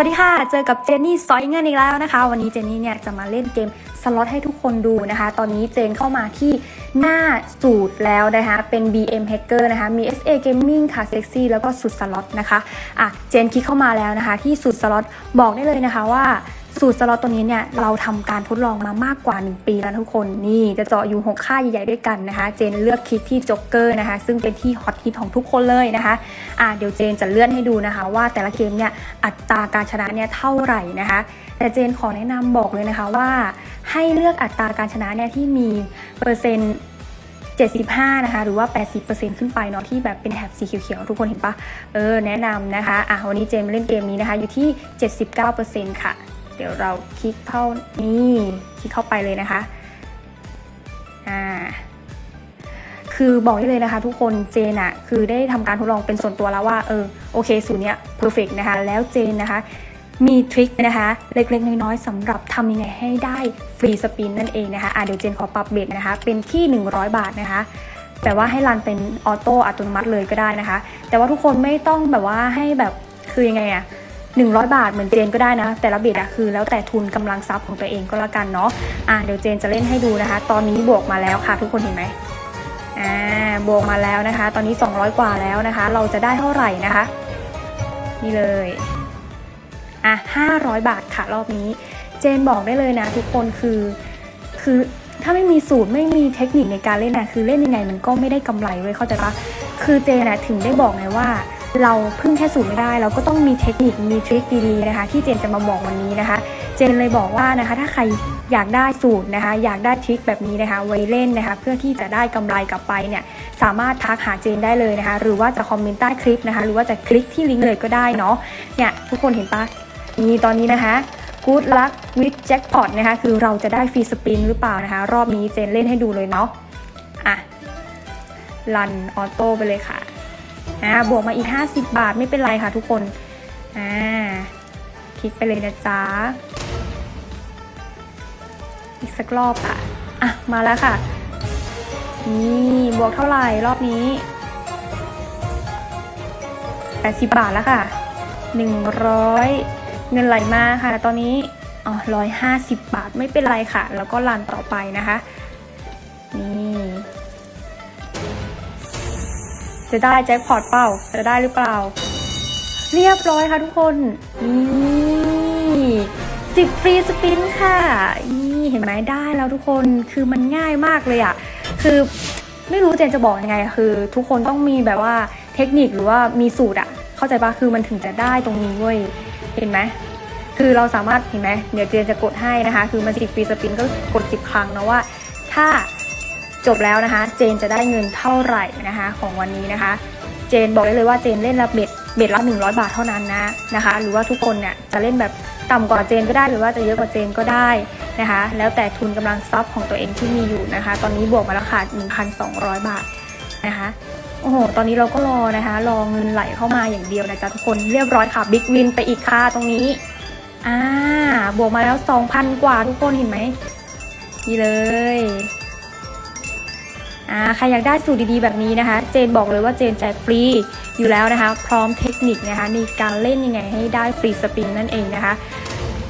วัสดีค่ะ เจอกับเจนนี่ซอยเงินอีกแล้วนะคะ วันนี้เจนนี่เนี่ยจะมาเล่นเกมสล็อตให้ทุกคนดูนะคะ ตอนนี้เจนเข้ามาที่หน้าสูตรแล้วนะคะ เป็น BM Hacker นะคะ มี SA Gaming ค่ะ Sexy แล้วก็สุดสล็อตนะคะ อะ เจนคลิกเข้ามาแล้วนะคะ ที่สูตรสล็อตบอกได้เลยนะคะว่าสูตรสล็อตตัวนี้เนี่ยเราทำการทดลองมามากกว่า 1 ปีแล้วทุกคนนี่จะเจาะอยู่6ค่ายใหญ่ๆด้วยกันนะคะ เจนเลือกคลิกที่จ็อกเกอร์นะคะ ซึ่งเป็นที่ฮอตฮิตของทุกคนเลยนะคะอะเดี๋ยวเจนจะเลื่อนให้ดูนะคะ ว่าแต่ละเกมเนี่ยอัตราการชนะเนี่ยเท่าไหร่นะคะ แต่เจนขอแนะนำบอกเลยนะคะว่า ให้เลือกอัตราการชนะเนี่ยที่มีเปอร์เซ็นต์75 นะคะ หรือว่า 80%ขึ้นไปเนาะที่แบบเป็นแถบสีเขียวๆ ทุกคนเห็นปะเออ แนะนำนะคะ อะ วันนี้เจมเล่นเกมนี้นะคะ อยู่ที่ 79%ค่ะ เดี๋ยวเราคลิกเข้านี่คลิกเข้าไปเลยนะคะอ่าคือบอกได้เลยนะคะทุกคนเจนอะคือได้ทำการทดลองเป็นส่วนตัวแล้วว่าเออโอเคสูตรเนี้ยเพอร์เฟกนะคะแล้วเจนนะคะมีทริคนะคะเล็กๆ น้อยๆสำหรับทำยังไงให้ได้ฟรีสปินนั่นเองนะคะอะเดี๋ยวเจนขอปรับเบสนะคะ เป็นที่ 100 บาทนะคะ แต่ว่าให้รันเป็นออโต้อัตโนมัติเลยก็ได้นะคะ แต่ว่าทุกคนไม่ต้องแบบว่าให้แบบคือยังไงอะ 100 บาทเหมือนเจนก็ได้นะ แต่ละเบสอะคือ แล้วแต่ทุนกำลังทรัพย์ของตัวเองก็แล้วกันเนาะอะเดี๋ยวเจนจะเล่นให้ดูนะคะ ตอนนี้บวกมาแล้วค่ะ ทุกคนเห็นไหมอ่าบวกมาแล้วนะคะ ตอนนี้ 200 กว่าแล้วนะคะ เราจะได้เท่าไหร่นะคะ นี่เลยอะ500 บาทค่ะรอบนี้ เจนบอกได้เลยนะ ทุกคนคือคือถ้าไม่มีสูตรไม่มีเทคนิคในการเล่นนะคือเล่นยังไงมันก็ไม่ได้กำไรเว้ยเข้าใจปะคือเจนนะถึงได้บอกไงว่า เราพึ่งแค่สูตรไม่ได้ เราก็ต้องมีเทคนิคมีทริคดีๆนะคะ ที่เจนจะมาบอกวันนี้นะคะ เจนเลยบอกว่านะคะ ถ้าใครอยากได้สูตรนะคะ อยากได้ทริคแบบนี้นะคะไว้เล่นนะคะ เพื่อที่จะได้กำไรกลับไปเนี่ยสามารถทักหาเจนได้เลยนะคะ หรือว่าจะคอมเมนต์ใต้คลิปนะคะ หรือว่าจะคลิกที่ลิงก์เลยก็ได้เนาะเนี่ยทุกคนเห็นปะนี่ตอนนี้นะคะ Good Luck with Jackpot นะคะ คือเราจะได้ฟรีสปินหรือเปล่านะคะ รอบนี้เจนเล่นให้ดูเลยเนาะอะรันออโต้ไปเลยค่ะ อ่าบวกมาอีก 50 บาทไม่เป็นไรค่ะทุกคนอ่าคลิกไปเลยนะจ๊ะอีกสักรอบค่ะอะ มาแล้วค่ะ นี่บวกเท่าไหร่รอบนี้ 80 บาทแล้วค่ะ 100 เงินไหลมาค่ะ ตอนนี้อ๋อ150 บาทไม่เป็นไรค่ะ แล้วก็รันต่อไปนะคะ นี่ จะได้แจ็คพอตเปล่า จะได้หรือเปล่า เรียบร้อยค่ะทุกคน นี่สิบฟรีสปินค่ะ นี่เห็นไหมได้แล้วทุกคน คือมันง่ายมากเลยอะ่ะคือไม่รู้เจนจะบอกยังไง คือ ทุกคนต้องมีแบบว่าเทคนิคหรือว่ามีสูตรอะเข้าใจปะคือมันถึงจะได้ตรงนี้เว้ย เห็นไหมคือเราสามารถเห็นไหมเดี๋ยวเจนจะกดให้นะคะ คือมันสิบฟรีสปินก็กดสิบครั้งนะว่า ถ้า จบแล้วนะคะ เจนจะได้เงินเท่าไหร่นะคะ ของวันนี้นะคะ เจนบอกได้เลยว่าเจนเล่นละเบ็ดเบ็ดละ100 บาทเท่านั้นนะนะคะ หรือว่าทุกคนเนี่ยจะเล่นแบบต่ำกว่าเจนก็ได้หรือว่าจะเยอะกว่าเจนก็ได้นะคะ แล้วแต่ทุนกำลังซับของตัวเองที่มีอยู่นะคะ ตอนนี้บวกมาแล้วค่ะ1,200 บาทนะคะโอ้โห ตอนนี้เราก็รอนะคะ รอเงินไหลเข้ามาอย่างเดียวนะจ๊ะทุกคนเรียบร้อยค่ะบิ๊กวินไปอีกค่ะตรงนี้อ่าบวกมาแล้ว 2,000 กว่าทุกคนเห็นไหมนี่เลย อ่าใครอยากได้สูตรดีๆแบบนี้นะคะ เจนบอกเลยว่าเจนแจกฟรีอยู่แล้วนะคะ พร้อมเทคนิคนะคะในการเล่นยังไงให้ได้ฟรีสปินนั่นเองนะคะ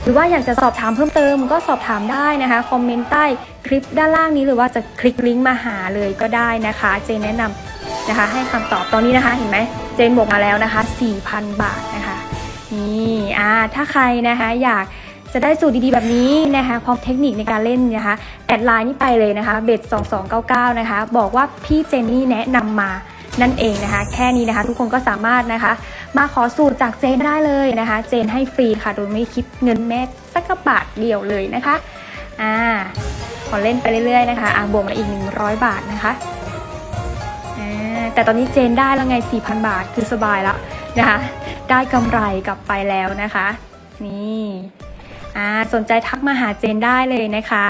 หรือว่าอยากจะสอบถามเพิ่มเติมก็สอบถามได้นะคะคอมเมนต์ใต้คลิปด้านล่างนี้หรือว่าจะคลิกลิงก์มาหาเลยก็ได้นะคะ เจนแนะนำนะคะ ให้คำตอบตอนนี้นะคะเห็นไหมเจนบอกมาแล้วนะคะ 4,000 บาทนะคะนี่อ่าถ้าใครนะคะอยาก จะได้สูตรดีๆแบบนี้นะคะพร้อมเทคนิคในการเล่นนะคะแอดไลน์นี่ไปเลยนะคะเบ็ด2299 นะคะ บอกว่าพี่เจนนี่แนะนำมานั่นเองนะคะ แค่นี้นะคะ ทุกคนก็สามารถนะคะ มาขอสูตรจากเจนได้เลยนะคะ เจนให้ฟรีค่ะ โดยไม่คิดเงินแม้สักบาทเดียวเลยนะคะอ่าขอเล่นไปเรื่อยๆนะคะอ่าบวกมาอีก 100 บาทนะคะอ่าแต่ตอนนี้เจนได้แล้วไง 4,000 บาทคือสบายแล้วนะคะ ได้กำไรกลับไปแล้วนะคะ นี่ สนใจทักมาหาเจนได้เลยนะคะ